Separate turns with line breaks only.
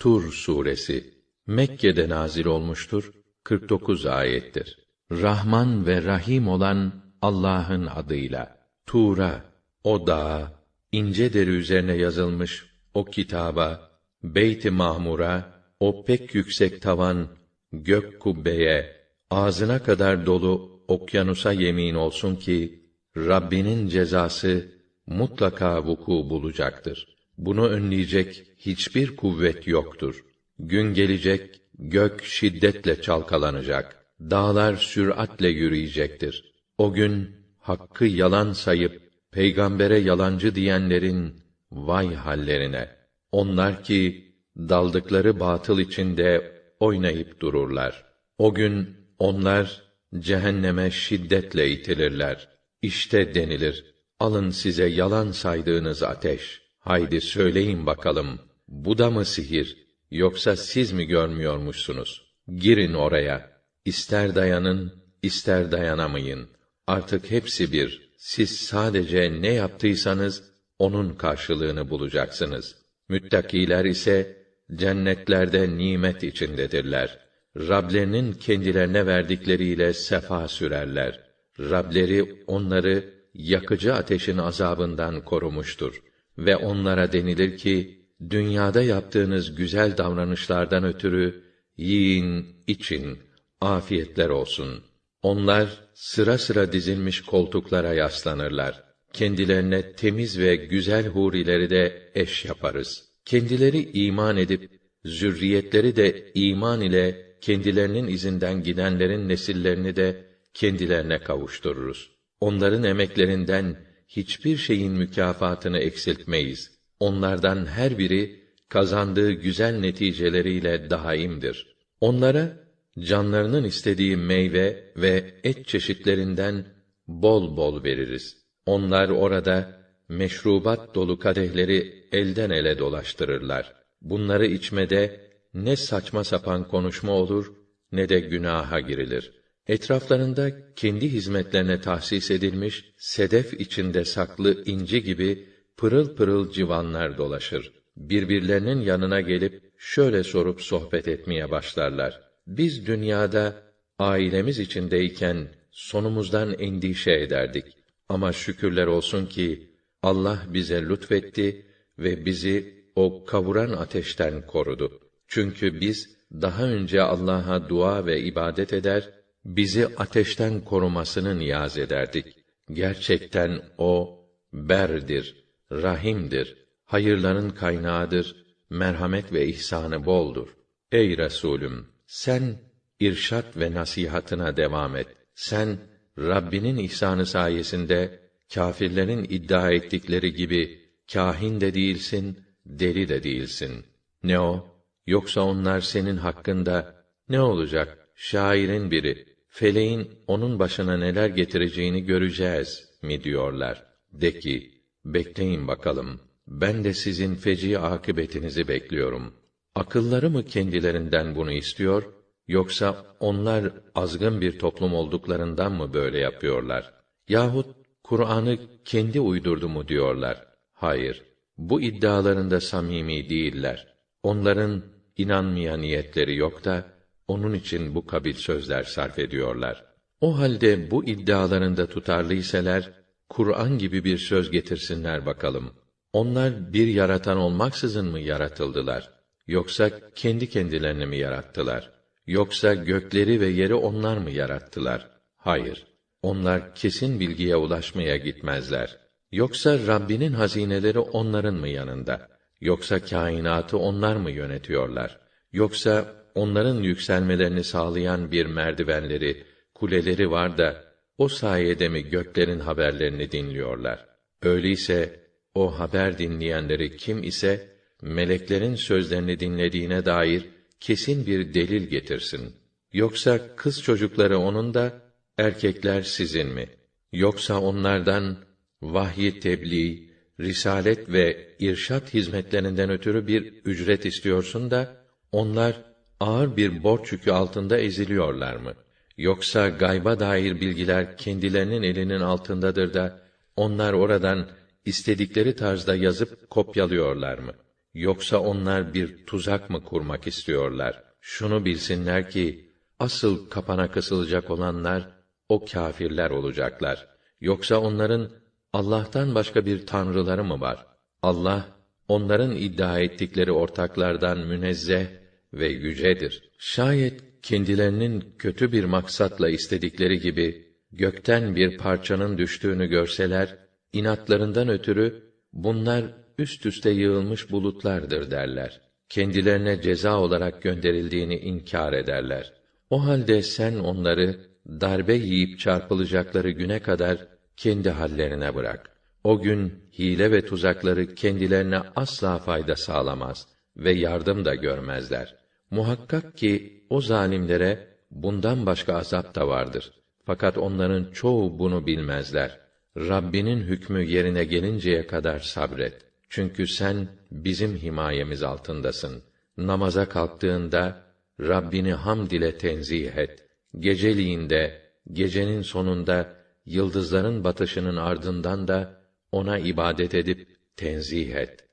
Tur suresi Mekke'de nazil olmuştur. 49 ayettir. Rahman ve Rahim olan Allah'ın adıyla. Tur'a, o dağa, ince deri üzerine yazılmış o kitaba, Beyt-i Mahmur'a, o pek yüksek tavan, gök kubbeye, ağzına kadar dolu okyanusa yemin olsun ki, Rabbinin cezası mutlaka vuku bulacaktır. Bunu önleyecek hiçbir kuvvet yoktur. Gün gelecek, gök şiddetle çalkalanacak. Dağlar süratle yürüyecektir. O gün hakkı yalan sayıp peygambere yalancı diyenlerin vay hallerine. Onlar ki daldıkları batıl içinde oynayıp dururlar. O gün onlar cehenneme şiddetle itilirler. İşte denilir. Alın size yalan saydığınız ateş. Haydi söyleyin bakalım. Bu da mı sihir? Yoksa siz mi görmüyormuşsunuz? Girin oraya. İster dayanın, ister dayanamayın. Artık hepsi bir. Siz sadece ne yaptıysanız onun karşılığını bulacaksınız. Müttakiler ise cennetlerde nimet içindedirler. Rablerinin kendilerine verdikleriyle sefa sürerler. Rableri onları yakıcı ateşin azabından korumuştur ve onlara denilir ki dünyada yaptığınız güzel davranışlardan ötürü yiyin, için, afiyetler olsun. Onlar sıra sıra dizilmiş koltuklara yaslanırlar. Kendilerine temiz ve güzel hurileri de eş yaparız. Kendileri iman edip zürriyetleri de iman ile kendilerinin izinden gidenlerin nesillerini de kendilerine kavuştururuz. Onların emeklerinden hiçbir şeyin mükafatını eksiltmeyiz. Onlardan her biri kazandığı güzel neticeleriyle daimdir. Onlara canlarının istediği meyve ve et çeşitlerinden bol bol veririz. Onlar orada meşrubat dolu kadehleri elden ele dolaştırırlar. Bunları içmede ne saçma sapan konuşma olur ne de günaha girilir. Etraflarında kendi hizmetlerine tahsis edilmiş sedef içinde saklı inci gibi pırıl pırıl civanlar dolaşır. Birbirlerinin yanına gelip şöyle sorup sohbet etmeye başlarlar. Biz dünyada ailemiz içindeyken sonumuzdan endişe ederdik. Ama şükürler olsun ki Allah bize lütfetti ve bizi o kavuran ateşten korudu. Çünkü biz daha önce Allah'a dua ve ibadet eder, bizi ateşten korumasını niyaz ederdik. Gerçekten o berdir, rahimdir, hayırların kaynağıdır, merhamet ve ihsanı boldur. Ey Resulüm, sen irşat ve nasihatına devam et. Sen Rabbinin ihsanı sayesinde kâfirlerin iddia ettikleri gibi kahin de değilsin, deli de değilsin. Ne o? Yoksa onlar senin hakkında ne olacak? Şairin biri, feleğin onun başına neler getireceğini göreceğiz mi diyorlar. De ki, bekleyin bakalım. Ben de sizin feci akıbetinizi bekliyorum. Akılları mı kendilerinden bunu istiyor, yoksa onlar azgın bir toplum olduklarından mı böyle yapıyorlar? Yahut Kur'an'ı kendi uydurdu mu diyorlar? Hayır, bu iddialarında samimi değiller. Onların inanmaya niyetleri yok da onun için bu kabil sözler sarf ediyorlar. O halde bu iddialarında tutarlıyseler Kur'an gibi bir söz getirsinler bakalım. Onlar bir yaratan olmaksızın mı yaratıldılar? Yoksa kendi kendilerini mi yarattılar? Yoksa gökleri ve yeri onlar mı yarattılar? Hayır. Onlar kesin bilgiye ulaşmaya gitmezler. Yoksa Rabbinin hazineleri onların mı yanında? Yoksa kainatı onlar mı yönetiyorlar? Yoksa onların yükselmelerini sağlayan bir merdivenleri, kuleleri var da o sayede mi göklerin haberlerini dinliyorlar? Öyleyse o haber dinleyenleri kim ise meleklerin sözlerini dinlediğine dair kesin bir delil getirsin. Yoksa kız çocukları onun da erkekler sizin mi? Yoksa onlardan vahyi tebliğ, risalet ve irşat hizmetlerinden ötürü bir ücret istiyorsun da onlar ağır bir borç yükü altında eziliyorlar mı? Yoksa gayba dair bilgiler kendilerinin elinin altındadır da onlar oradan istedikleri tarzda yazıp kopyalıyorlar mı? Yoksa onlar bir tuzak mı kurmak istiyorlar? Şunu bilsinler ki, asıl kapana kısılacak olanlar, o kâfirler olacaklar. Yoksa onların, Allah'tan başka bir tanrıları mı var? Allah, onların iddia ettikleri ortaklardan münezzeh ve yücedir. Şayet kendilerinin kötü bir maksatla istedikleri gibi gökten bir parçanın düştüğünü görseler, inatlarından ötürü bunlar üst üste yığılmış bulutlardır derler. Kendilerine ceza olarak gönderildiğini inkar ederler. O halde sen onları darbe yiyip çarpılacakları güne kadar kendi hallerine bırak. O gün hile ve tuzakları kendilerine asla fayda sağlamaz ve yardım da görmezler. Muhakkak ki o zalimlere bundan başka azap da vardır. Fakat onların çoğu bunu bilmezler. Rabbinin hükmü yerine gelinceye kadar sabret. Çünkü sen bizim himayemiz altındasın. Namaza kalktığında Rabbini hamd ile tenzih et. Geceliğinde, gecenin sonunda yıldızların batışının ardından da ona ibadet edip tenzih et.